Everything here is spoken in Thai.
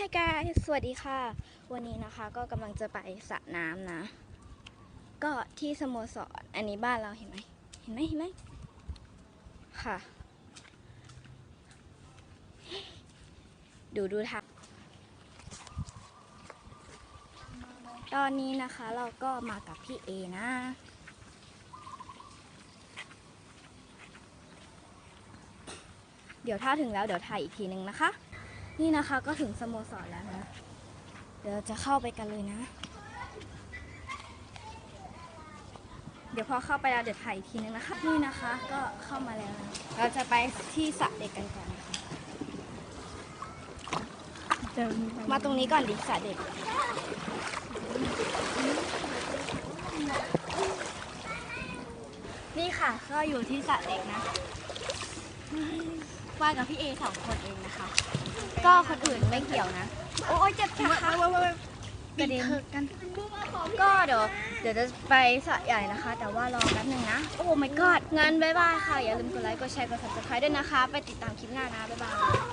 ให้กายสวัสดีค่ะ วันนี้นะคะก็กำลังจะไปสระน้ำนะ ก็ที่สโมสร อันนี้บ้านเราเห็นไหม เห็นไหมเห็นไหมค่ะ ดูดูทางตอนนี้นะคะเราก็มากับพี่เอนะเดี๋ยวถ้าถึงแล้วเดี๋ยวถ่ายอีกทีนึงนะคะ นี่นะคะก็ถึงสโมสรแล้วนะ เดี๋ยวเราจะเข้าไปกันเลยนะ เดี๋ยวพอเข้าไปแล้วเดี๋ยวถ่ายอีกทีนึงนะคะ นี่นะคะก็เข้ามาแล้วนะเราจะไปที่สระเด็กกันก่อนนะคะมาตรงนี้ก่อนดิสระเด็ก นี่ค่ะก็อยู่ที่สระเด็กนะ ว่ากับพี่เอสองคนเองนะคะ ก็คนอื่นไม่เกี่ยวนะ โอ้ยเจ็บขากระเด็นกัน ก็เดี๋ยวเดี๋ยวจะไปสระใหญ่นะคะ แต่ว่ารอแป๊บหนึงนะ โอ้ my god งั้นบ๊ายบายค่ะ อย่าลืมกดไลค์ กดแชร์ กด subscribe ด้วยนะคะ ไปติดตามคลิปหน้านะ บ๊ายบาย